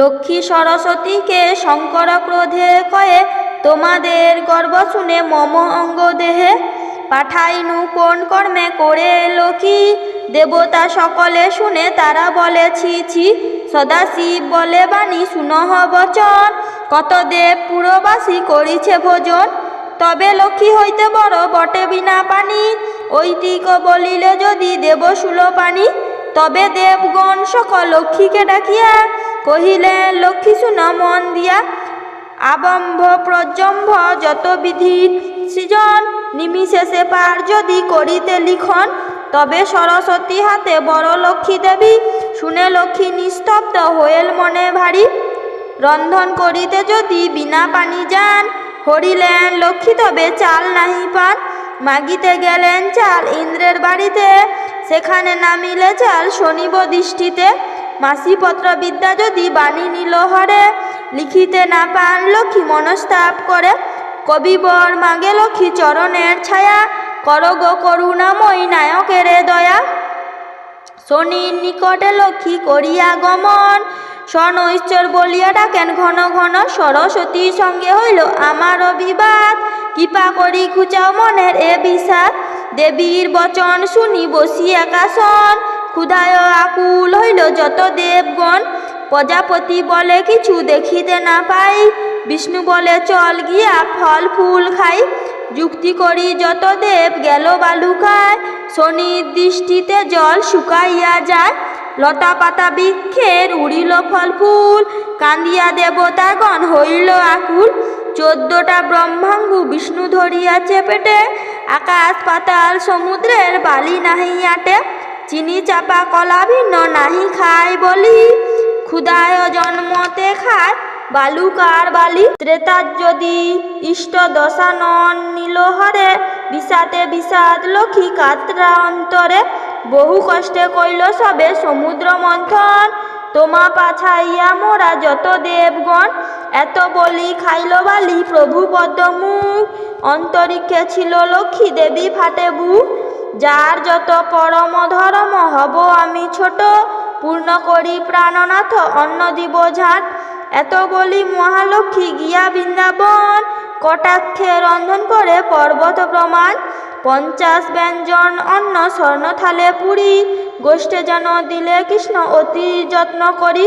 লক্ষ্মী সরস্বতীকে শঙ্কর ক্রোধে কয়ে তোমাদের গর্ব শুনে মম অঙ্গ দেহে পাঠাইনু কোন কর্মে করে লক্ষ্মী দেবতা সকলে শুনে তারা বলে, ছি ছি, সদাশিব বলে বাণী শুনহ বচন। কত দেব পুরবাসী করিছে ভোজন। তবে লক্ষ্মী হইতে বড় বটে বিনা পানি। ঐতিক বলিলে যদি দেব পানি, তবে দেবগণ সকল লক্ষ্মীকে ডাকিয়া কহিলেন লক্ষ্মী শুন মন দিয়া আবম্ভ প্রজম্ভ যত বিধির সৃজন। নিমিশেষে পার যদি করিতে লিখন, তবে সরস্বতী হাতে বড় লক্ষ্মী দেবী। শুনে লক্ষ্মী নিস্তব্ধ হয়েল মনে ভারী। রন্ধন করিতে যদি বিনা পানি যান, হরিলেন, লক্ষ্মী, তবে চাল নাহি পান। মাগিতে গেলেন চাল ইন্দ্রের বাড়িতে। সেখানে নামিলে চাল শনিব দৃষ্টিতে। মাসিপত্র বিদ্যা যদি বাণী নিল হরে, লিখিতে না পান লক্ষ্মী মনস্তাপ করে। কবিবর মাগে লক্ষ্মী চরণের ছায়া করগ করুণাময়ী নায়কের দয়া। শনির নিকটে লক্ষ্মী করিয়া গমন স্বনৈশ্বর বলিয়া ডাকেন ঘন ঘন। সরস্বতীর সঙ্গে হইল আমার বিবাদ কৃপা করি খুচাও মনের এ বিষাদ। দেবীর বচন শুনি বসি একাশন ক্ষুধায় আকুল হইল যত দেবগণ। প্রজাপতি বলে, কিছু দেখিতে না পাই। বিষ্ণু বলে, চল গিয়া ফল, ফুল খাই। যুক্তি করি, যত দেব গেল বালুকায়। শনির দৃষ্টিতে জল শুকাইয়া যায়। লতা পাতা বৃক্ষের উড়িল ফল, ফুল। কান্দিয়া দেবতাগণ হইল আকুল। চোদ্দটা ব্রহ্মাঙ্গু বিষ্ণু ধরিয়াছে পেটে। আকাশ পাতাল, সমুদ্রের বালি নাহি আটে। চিনি চাপা কলা ভিন্ন নাহি খায় বলি। ক্ষুদায় জন্মতে খায় বালুকার বালি। ত্রেতার যদি ইষ্ট দশানন নীল হরে বিষাতে বিষাদ লক্ষ্মী কাতরা অন্তরে। বহু কষ্টে কইল সবে সমুদ্র মন্থন, তোমা পাছাইয়া মোরা যত দেবগণ। এত বলি খাইল বালি প্রভু পদ্মমুখ, অন্তরিক্ষে ছিল লক্ষ্মী দেবী ফাটে বুক যার যত পরম ধর্ম হব আমি ছোট, পূর্ণ করি প্রাণনাথ, অন্ন দিব ঝাট। এত বলি মহালক্ষ্মী গিয়া বৃন্দাবন, কটাক্ষে রন্ধন করে পর্বত প্রমাণ। পঞ্চাশ ব্যঞ্জন অন্ন স্বর্ণ থালে পুরী, গোষ্ঠে যেন দিলে কৃষ্ণ অতি যত্ন করি।